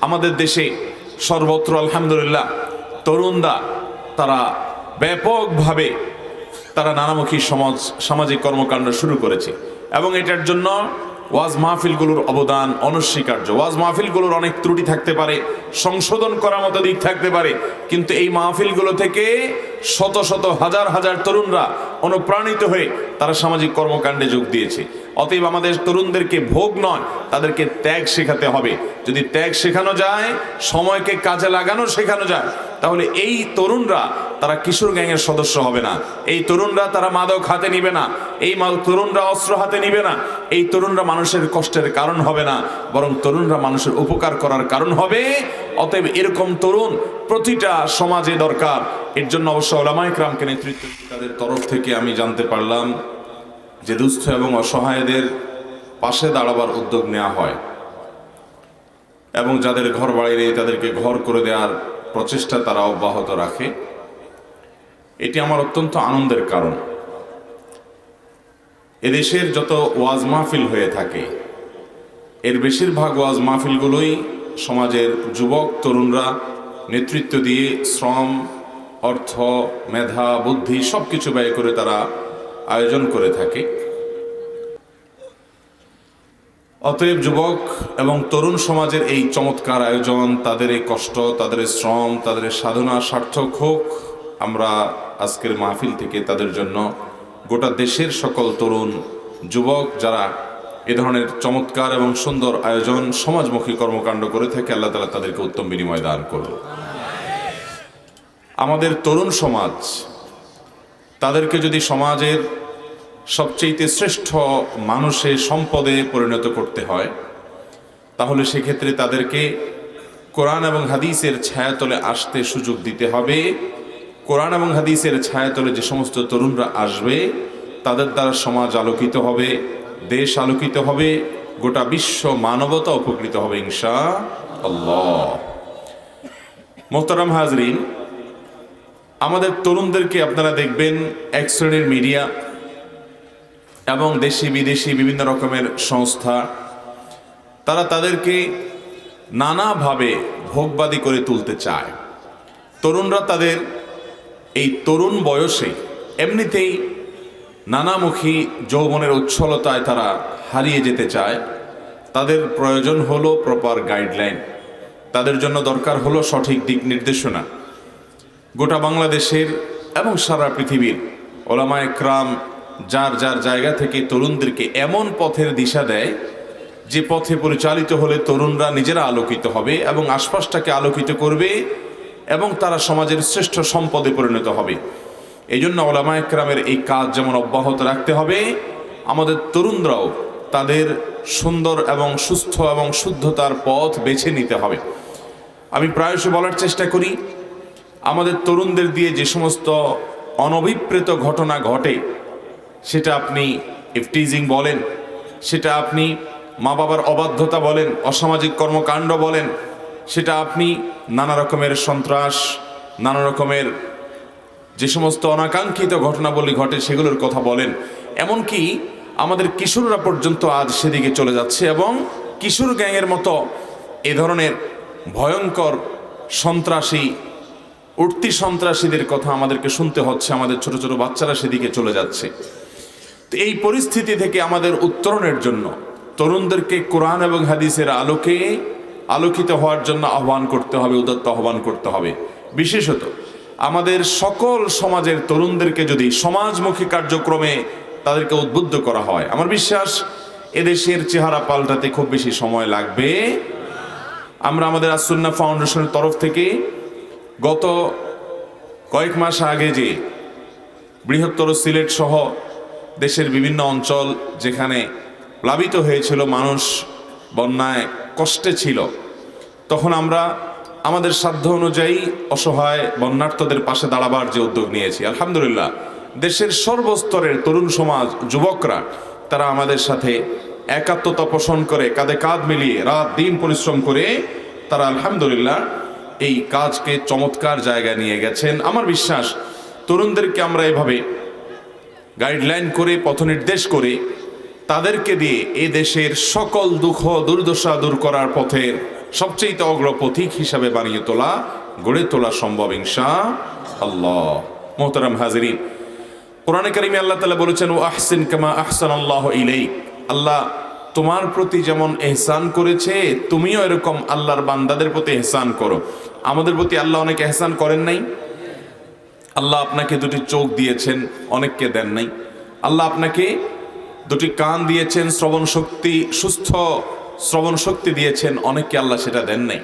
আমাদের দেশে সর্বত্র, আলহামদুলিল্লাহ, তরুণরা তারা ব্যাপকভাবে তারা নানামুখী সমাজ, সামাজিক কর্মকাণ্ড শুরু করেছে। এবং এটার জন্য ওয়াজ মাহফিলগুলোর অবদান অনস্বীকার্য। ওয়াজ মাহফিলগুলোর অনেক ত্রুটি থাকতে পারে, সংশোধন করার মতো দিক থাকতে পারে, কিন্তু এই মাহফিলগুলো থেকে শত শত হাজার হাজার তরুণরা অনুপ্রাণিত হয়ে তারা সামাজিক কর্মকাণ্ডে যোগ দিয়েছে। অতএব আমাদের তরুণদেরকে ভোগ নয়, তাদেরকে ত্যাগ শেখাতে হবে। যদি ত্যাগ শেখানো যায়, সময়কে কাজে লাগানো শেখানো যায়, তাহলে এই তরুণরা তারা কিশোর গ্যাংয়ের সদস্য হবে না। এই তরুণরা তারা মাদক হাতে নিবে না। এই তরুণরা অস্ত্র হাতে নিবে না। এই তরুণরা মানুষের কষ্টের কারণ হবে না, বরং তরুণরা মানুষের উপকার করার কারণ হবে। অতএব এরকম তরুণ প্রতিটা সমাজে দরকার। এর জন্য অবশ্য ওলামাইকরামকে নেতৃত্ব তাদের তরফ থেকে আমি জানতে পারলাম যে দুস্থ এবং অসহায়দের পাশে দাঁড়াবার উদ্যোগ নেওয়া হয় এবং যাদের ঘর বাড়ি নেই তাদেরকে ঘর করে দেওয়ার প্রচেষ্টা তারা অব্যাহত রাখে। এটি আমার অত্যন্ত আনন্দের কারণ। এদেশের যত ওয়াজ মাহফিল হয়ে থাকে, এর বেশিরভাগ ওয়াজ মাহফিলগুলোই সমাজের যুবক, তরুণরা নেতৃত্ব দিয়ে শ্রম, অর্থ, মেধা, বুদ্ধি সব কিছু ব্যয় করে তারা আয়োজন করে থাকে। অতএব যুবক এবং তরুণ সমাজের এই চমৎকার আয়োজন, তাদের এই কষ্ট, তাদের শ্রম, তাদের সাধনা সার্থক হোক। আমরা আজকের মাহফিল থেকে তাদের জন্য গোটা দেশের সকল তরুণ, যুবক যারা এ ধরনের চমৎকার এবং সুন্দর আয়োজন সমাজমুখী কর্মকাণ্ড করে থাকে, আল্লাহ তালা তাদেরকে উত্তম বিনিময় দান করল আমাদের তরুণ সমাজ, তাদেরকে যদি সমাজের সবচেয়ে শ্রেষ্ঠ মানুষে সম্পদে পরিণত করতে হয়, তাহলে সেক্ষেত্রে তাদেরকে কোরআন এবং হাদিসের ছায়াতলে আসতে সুযোগ দিতে হবে। কোরআন এবং হাদিসের ছায়াতলে যে সমস্ত তরুণরা আসবে, তাদের দ্বারা সমাজ আলোকিত হবে, দেশ আলোকিত হবে, গোটা বিশ্ব মানবতা উপকৃত হবে ইনশা আল্লাহ মোহতারাম হাজরিন, আমাদের তরুণদেরকে আপনারা দেখবেন এক শ্রেণির মিডিয়া এবং দেশি বিদেশি বিভিন্ন রকমের সংস্থা। তারা তাদেরকে নানাভাবে ভোগবাদী করে তুলতে চায়। তরুণরা তাদের এই তরুণ বয়সে এমনিতেই নানামুখী যৌবনের উচ্ছলতায় তারা হারিয়ে যেতে চায়। তাদের প্রয়োজন হলো প্রপার গাইডলাইন তাদের জন্য দরকার হলো সঠিক দিক নির্দেশনা। গোটা বাংলাদেশের এবং সারা পৃথিবীর ওলামায় ক্রাম যার যার জায়গা থেকে তরুণদেরকে এমন পথের দিশা দেয় যে পথে পরিচালিত হলে তরুণরা নিজেরা আলোকিত হবে এবং আশপাশটাকে আলোকিত করবে এবং তারা সমাজের শ্রেষ্ঠ সম্পদে পরিণত হবে। এই জন্য ওলামা একরামের এই কাজ যেমন অব্যাহত রাখতে হবে, আমাদের তরুণরাও তাদের সুন্দর এবং সুস্থ এবং শুদ্ধতার পথ বেছে নিতে হবে। আমি প্রায়শ বলার চেষ্টা করি, আমাদের তরুণদের দিয়ে যে সমস্ত অনভিপ্রেত ঘটনা ঘটে, সেটা আপনি ইফটিজিং বলেন, সেটা আপনি মা বাবার অবাধ্যতা বলেন, অসামাজিক কর্মকাণ্ড বলেন সেটা আপনি নানা রকমের সন্ত্রাস, নানা রকমের যে সমস্ত অনাকাঙ্ক্ষিত ঘটনাবলী ঘটে সেগুলোর কথা বলেন। এমনকি আমাদের কিশোররা পর্যন্ত আজ সেদিকে চলে যাচ্ছে এবং কিশোর গ্যাংয়ের মতো এ ধরনের ভয়ঙ্কর সন্ত্রাসী, উঠতি সন্ত্রাসীদের কথা আমাদেরকে শুনতে হচ্ছে, আমাদের ছোট ছোট বাচ্চারা সেদিকে চলে যাচ্ছে। তো এই পরিস্থিতি থেকে আমাদের উত্তরণের জন্য তরুণদেরকে কোরআন এবং হাদিসের আলোকে আলোকিত হওয়ার জন্য আহ্বান করতে হবে, উদত্ত আহ্বান করতে হবে। বিশেষত আমাদের সকল সমাজের তরুণদেরকে যদি সমাজমুখী কার্যক্রমে তাদেরকে উদ্বুদ্ধ করা হয়, আমার বিশ্বাস এদেশের চেহারা পাল্টাতে খুব বেশি সময় লাগবে। আমরা আমাদের আসুন্না ফাউন্ডেশনের তরফ থেকে গত কয়েক মাস আগে যে বৃহত্তর সিলেট সহ দেশের বিভিন্ন অঞ্চল যেখানে প্লাবিত হয়েছিল মানুষ বন্যায় কষ্টে ছিল, তখন আমরা আমাদের সাধ্য অনুযায়ী অসহায় বন্যার্থদের পাশে দাঁড়াবার যে উদ্যোগ নিয়েছি। আলহামদুলিল্লাহ, দেশের সর্বস্তরের তরুণ সমাজ, যুবকরা, তারা আমাদের সাথে একাত্মতা পোষণ করে, কাঁধে কাঁধ মিলিয়ে রাত দিন পরিশ্রম করে তারা আলহামদুলিল্লাহ এই কাজকে চমৎকার জায়গায় নিয়ে গেছেন। আমার বিশ্বাস, তরুণদেরকে আমরা এভাবে গাইডলাইন করে, পথনির্দেশ করে তাদেরকে দিয়ে এ দেশের সকল দুঃখ, দুর্দশা দূর করার পথের সবচেয়ে অগ্রপথিক হিসাবে বানিয়ে তোলা, গড়ে তোলা সম্ভব, ইনশা আল্লাহ। মোহতারাম হাজরিন, কোরআনে কারিমে আল্লাহ তালা বলেছেন ও আহসিন কামা আহসান আল্লাহ ইলেই আল্লাহ তোমার প্রতি যেমন এহসান করেছে, তুমিও এরকম আল্লাহর বান্দাদের প্রতি এহসান করো। আমাদের প্রতি আল্লাহ অনেক এহসান করেন নাই। আল্লাহ আপনাকে দুটি চোখ দিয়েছেন, অনেককে দেন নাই। আল্লাহ আপনাকে দুটি কান দিয়েছেন, শ্রবণ শক্তি, সুস্থ শ্রবণ শক্তি দিয়েছেন, অনেককে আল্লাহ সেটা দেন নাই।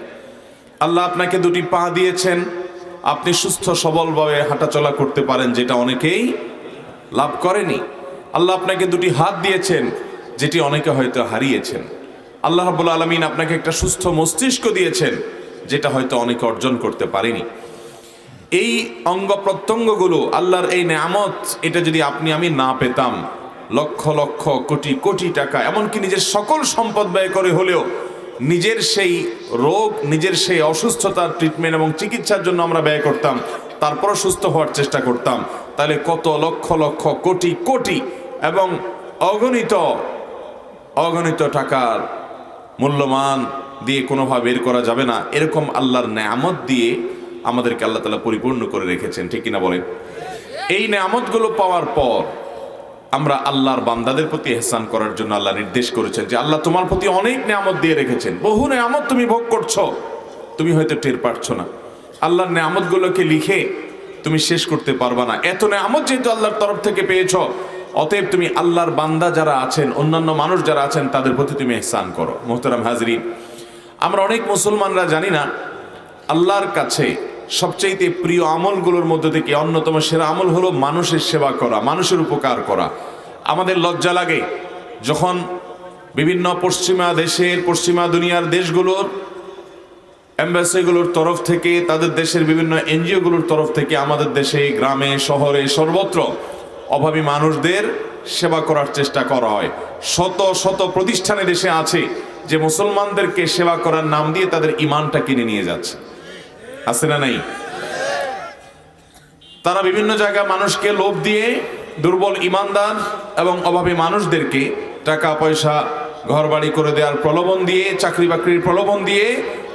আল্লাহ আপনাকে দুটি পা দিয়েছেন, আপনি সুস্থ সবলভাবে হাঁটাচলা করতে পারেন, যেটা অনেকেই লাভ করেনি। আল্লাহ আপনাকে দুটি হাত দিয়েছেন, যেটি অনেকে হয়তো হারিয়েছেন। আল্লাহ রাব্বুল আলমিন আপনাকে একটা সুস্থ মস্তিষ্ক দিয়েছেন, যেটা হয়তো অনেকে অর্জন করতে পারেনি। এই অঙ্গ প্রত্যঙ্গগুলো, আল্লাহর এই নেয়ামত, এটা যদি আপনি, আমি না পেতাম লক্ষ লক্ষ কোটি কোটি টাকা, এমনকি নিজের সকল সম্পদ ব্যয় করে হলেও নিজের সেই রোগ, নিজের সেই অসুস্থতার ট্রিটমেন্ট এবং চিকিৎসার জন্য আমরা ব্যয় করতাম, তারপরও সুস্থ হওয়ার চেষ্টা করতাম। তাহলে কত লক্ষ লক্ষ কোটি কোটি এবং অগণিত অগণিত টাকার মূল্যমান দিয়ে কোনোভাবে বের করা যাবে না। এরকম আল্লাহর নেয়ামত দিয়ে আমাদেরকে আল্লাহ তালা পরিপূর্ণ করে রেখেছেন, ঠিক কিনা বলেন? এই নেয়ামতগুলো পাওয়ার পর আমরা আল্লাহর বান্দাদের প্রতি এহসান করার জন্য আল্লাহ নির্দেশ করেছেন যে আল্লাহ তোমার প্রতি অনেক নেয়ামত দিয়ে রেখেছেন। বহু নেয়ামত তুমি ভোগ করছ, তুমি হয়তো টের পাচ্ছ না। আল্লাহর নেয়ামতগুলোকে লিখে তুমি শেষ করতে পারবা না। এত নেয়ামত যেহেতু আল্লাহর তরফ থেকে পেয়েছ, অতএব তুমি আল্লাহর বান্দা যারা আছেন, অন্যান্য মানুষ যারা আছেন, তাদের প্রতি তুমি এহসান করো। মোহতারাম হাজরিন, আমরা অনেক মুসলমানরা জানি না, আল্লাহর কাছে সবচাইতে প্রিয় আমলগুলোর মধ্যে থেকে অন্যতম সেরা আমল হলো মানুষের সেবা করা, মানুষের উপকার করা। আমাদের লজ্জা লাগে যখন বিভিন্ন পশ্চিমা দেশের, পশ্চিমা দুনিয়ার দেশগুলোর অ্যাম্বাসিগুলোর তরফ থেকে, তাদের দেশের বিভিন্ন এনজিওগুলোর তরফ থেকে আমাদের দেশে, গ্রামে, শহরে সর্বত্র অভাবী মানুষদের সেবা করার চেষ্টা করা হয়। শত শত প্রতিষ্ঠানে দেশে আছে যে মুসলমানদেরকে সেবা করার নাম দিয়ে তাদের ইমানটা কিনে নিয়ে যাচ্ছে। আছে না নাই? তারা বিভিন্ন জায়গায় মানুষকে লোভ দিয়ে দুর্বল ইমানদার এবং অভাবী মানুষদেরকে টাকা, পয়সা ঘর বাড়ি করে দেওয়ার প্রলোভন দিয়ে, চাকরি বাকরির প্রলোভন দিয়ে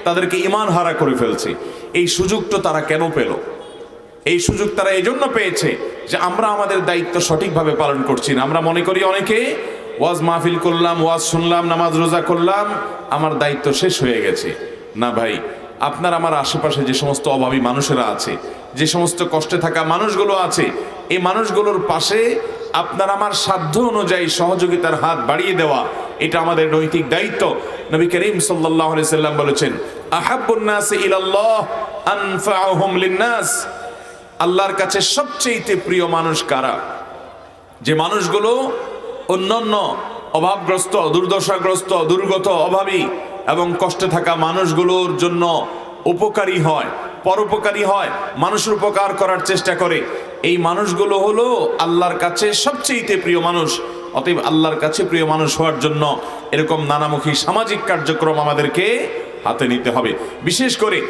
তাদেরকে ইমান হারা করে ফেলছে। এই সুযোগটা তারা কেন পেল? এই সুযোগ তারা এই জন্য পেয়েছে যে আমরা আমাদের দায়িত্ব সঠিকভাবে পালন করছি না। আমরা মনে করি অনেকে, ওয়াজ মাহফিল করলাম, ওয়াজ শুনলাম, নামাজ রোজা করলাম, আমার দায়িত্ব শেষ হয়ে গেছে। না ভাই আপনার আমার আশেপাশে যে সমস্ত অভাবী মানুষেরা আছে, যে সমস্ত কষ্টে থাকা মানুষগুলো আছে, এই মানুষগুলোর পাশে আপনার আমার সাধ্য অনুযায়ী সহযোগিতার হাত বাড়িয়ে দেওয়া, এটা আমাদের নৈতিক দায়িত্ব। নবী করিম আলাইহি সাল্লাম বলেছেন লিন-নাস। আল্লাহর কাছে সবচেয়ে প্রিয় মানুষ কারা? যে মানুষগুলো অন্যান্য অভাবগ্রস্ত, দুর্দশাগ্রস্ত, দুর্গত, অভাবী এবং কষ্টে থাকা মানুষগুলোর জন্য উপকারী হয়, পরোপকারী হয়, মানুষের উপকার করার চেষ্টা করে। এই মানুষগুলো হলো আল্লাহর কাছে সবচেয়ে প্রিয় মানুষ। অতএব আল্লাহর কাছে প্রিয় মানুষ হওয়ার জন্য এরকম নানামুখী সামাজিক কার্যক্রম আমাদেরকে হাতে নিতে হবে। বিশেষ করে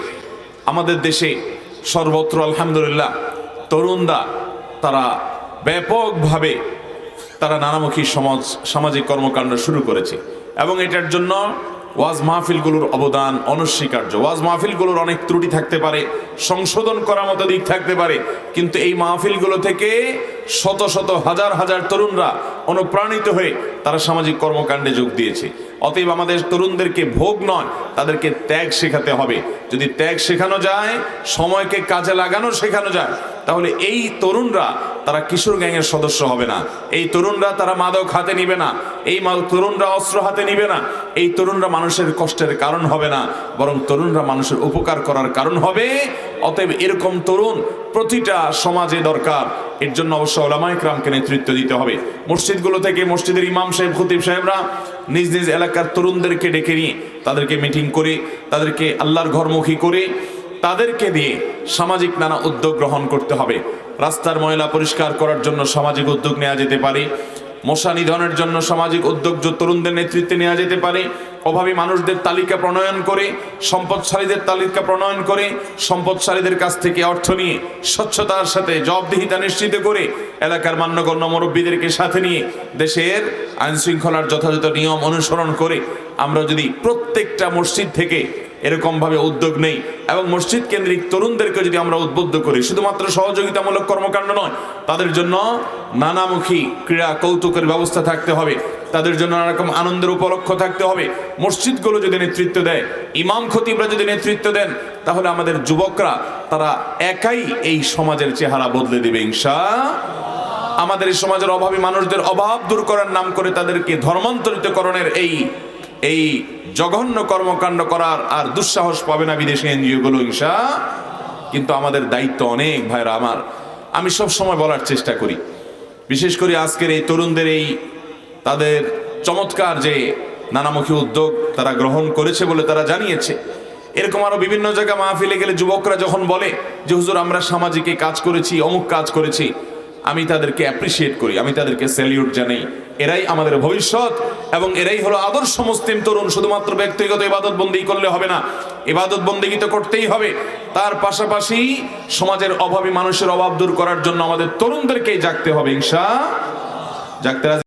আমাদের দেশে সর্বত্র আলহামদুলিল্লাহ তরুণরা তারা ব্যাপকভাবে তারা নানামুখী সমাজ, সামাজিক কর্মকাণ্ড শুরু করেছে। এবং এটার জন্য ওয়াজ মাহফিলগুলোর অবদান অনস্বীকার্য। ওয়াজ মাহফিলগুলোর অনেক ত্রুটি থাকতে পারে, সংশোধন করার মতো দিক থাকতে পারে, কিন্তু এই মাহফিলগুলো থেকে শত শত হাজার হাজার তরুণরা অনুপ্রাণিত হয়ে তারা সামাজিক কর্মকাণ্ডে যোগ দিয়েছে। অতএব আমাদের তরুণদেরকে ভোগ নয়, তাদেরকে ত্যাগ শেখাতে হবে। যদি ত্যাগ শেখানো যায়, সময়কে কাজে লাগানো শেখানো যায়, তাহলে এই তরুণরা তারা কিশোর গ্যাংয়ের সদস্য হবে না। এই তরুণরা তারা মাদক হাতে নিবে না। এই তরুণরা অস্ত্র হাতে নিবে না। এই তরুণরা মানুষের কষ্টের কারণ হবে না, বরং তরুণরা মানুষের উপকার করার কারণ হবে। অতএব এরকম তরুণ প্রতিটা সমাজে দরকার। এর জন্য অবশ্য ওলামাইকরামকে নেতৃত্ব দিতে হবে। মসজিদগুলো থেকে মসজিদের ইমাম সাহেব, খতিব সাহেবরা নিজ নিজ এলাকার তরুণদেরকে ডেকে নিয়ে তাদেরকে মিটিং করে, তাদেরকে আল্লাহর ঘরমুখী করে, তাদেরকে দিয়ে সামাজিক নানা উদ্যোগ গ্রহণ করতে হবে। রাস্তার ময়লা পরিষ্কার করার জন্য সামাজিক উদ্যোগ নেওয়া যেতে পারে, মশা নিধনের জন্য সামাজিক উদ্যোগ তরুণদের নেতৃত্বে নেওয়া যেতে পারে, অভাবী মানুষদের তালিকা প্রণয়ন করে, সম্পদশালীদের তালিকা প্রণয়ন করে, সম্পদশালীদের কাছ থেকে অর্থ নিয়ে স্বচ্ছতার সাথে জবাবদিহিতা নিশ্চিত করে এলাকার মান্যগণ্য মুরব্বীদেরকে সাথে নিয়ে দেশের আইন শৃঙ্খলার যথাযথ নিয়ম অনুসরণ করে আমরা যদি প্রত্যেকটা মসজিদ থেকে এরকম ভাবে উদ্যোগ নেই। এবং মসজিদ কেন্দ্রিক তরুণদেরকে যদি আমরা উদ্বুদ্ধ করি, শুধুমাত্র সহযোগিতামূলক কর্মকাণ্ড নয়, তাদের জন্য নানামুখী ক্রীড়া কৌতুকের ব্যবস্থা থাকতে হবে, তাদের জন্য নানা রকম আনন্দের উপলক্ষ থাকতে হবে। মসজিদগুলো যদি নেতৃত্ব দেয়, ইমাম খতিবরা যদি নেতৃত্ব দেন, তাহলে আমাদের যুবকরা, তারা একাই এই সমাজের চেহারা বদলে দেবে, ইনশা আমাদের এই সমাজের অভাবী মানুষদের অভাব দূর করার নাম করে তাদেরকে ধর্মান্তরিতকরণের এই এই জঘন্য কর্মকাণ্ড করার আর দুঃসাহস পাবে না বিদেশি এনজিও গুলো ইনশা। কিন্তু আমাদের দায়িত্ব অনেক ভাইরা আমার। আমি সব সময় বলার চেষ্টা করি। বিশেষ করে আজকের এই তরুণদের এই তাদের চমৎকার যে নানামুখী উদ্যোগ তারা গ্রহণ করেছে বলে তারা জানিয়েছে। এরকম আরও বিভিন্ন জায়গায় মাহফিলে গেলে যুবকরা যখন বলে যে, হুজুর, আমরা সামাজিক কাজ করেছি, অমুক কাজ করেছি। আমি তাদেরকে অ্যাপ্রিসিয়েট করি, আমি তাদেরকে স্যালিউট জানাই। এরাই আমাদের ভবিষ্যৎ এবং এরাই হলো আদর্শ মুসলিম তরুণ, শুধুমাত্র ব্যক্তিগত ইবাদত বন্দি করলে হবে না, ইবাদত বন্দিগি তো করতেই হবে। তার পাশাপাশি সমাজের অভাবী মানুষের অভাব দূর করার জন্য আমাদের তরুণদেরকেই জাগতে হবে, ইনশা জাগতে